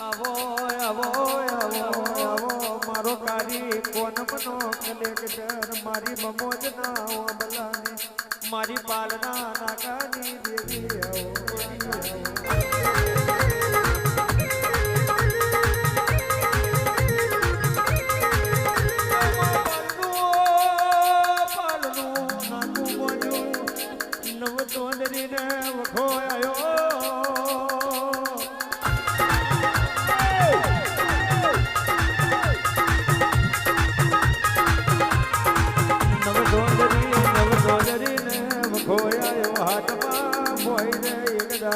આવો આવો આવો આવો, મારો કારી કોન મનો કલેક્ટર, મારી મમોજ ના અબલાને મારી પાલના નાકાની દેવી આવો.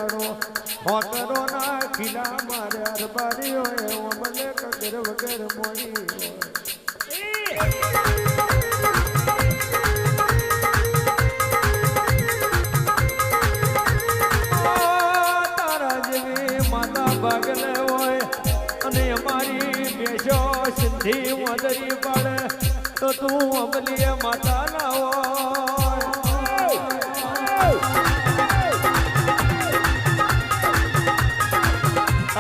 હોટલો ના ખીલા માર્યા રબારીઓ એવો મને કગર વગર મોડી સિંધી મદરી પડે, તો તું અમલીએ માતા ના હોય.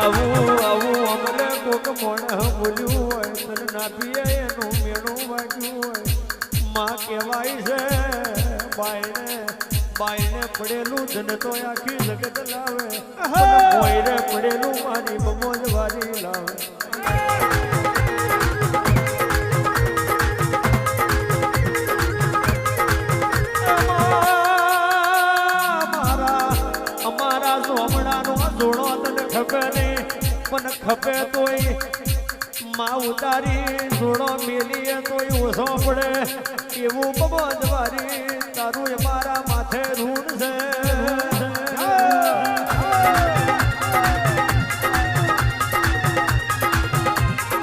આવું આવું, અમને કોક મોણ બોલ્યું હોય તને ના પીએ એનું મેણું વાગ્યું હોય. માં કહેવાય છે બાયને બાયને પડેલું ધન તો આખી જગત લાવે. કોઈને પડેલું મારી બમોજ વારી લાવે. પણ ખપે તોયમાં ઉતારી જોડો મેલીએ તોય ઓછો પડે એવું બબોજવારી તારું એ મારા માથે ઋણ છે.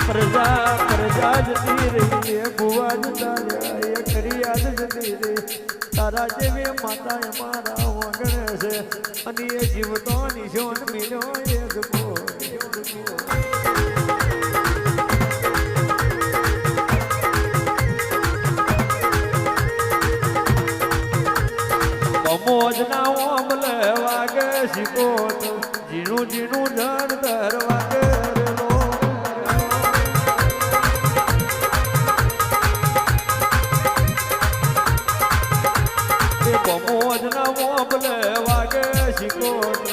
પ્રજા પ્રજા જતી રહી, એ ભુવા જતા રહ્યા એ ખરી જતી રહી. તારા જેવી માતા મારા વગણે છે. અને એ જીવતો નિશોન મિલ્યો એ જગો એ જગો કમોજ ના ઓમલે વાગે જીનું ઝીણું ધર ધર વાગે રેલો. એ ના ઓમલે વાગે શીખોત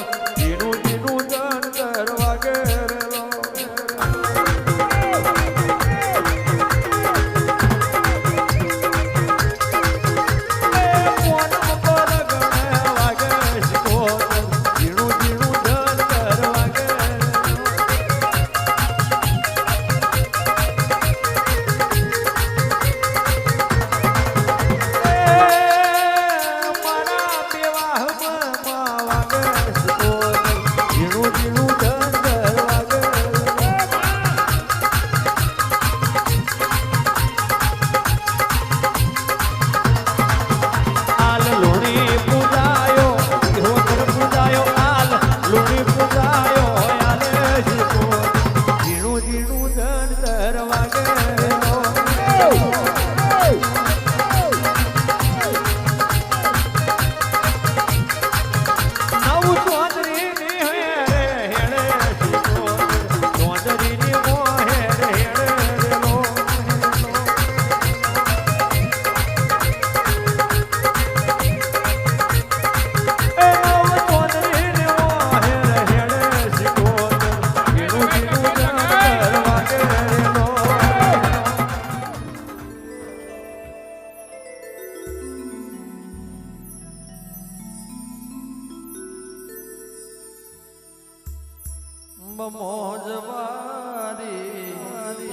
મોજવારી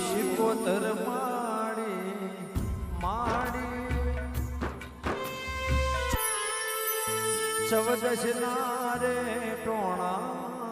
શિકોતર માડી માડી ચવદશ નારે ટોણા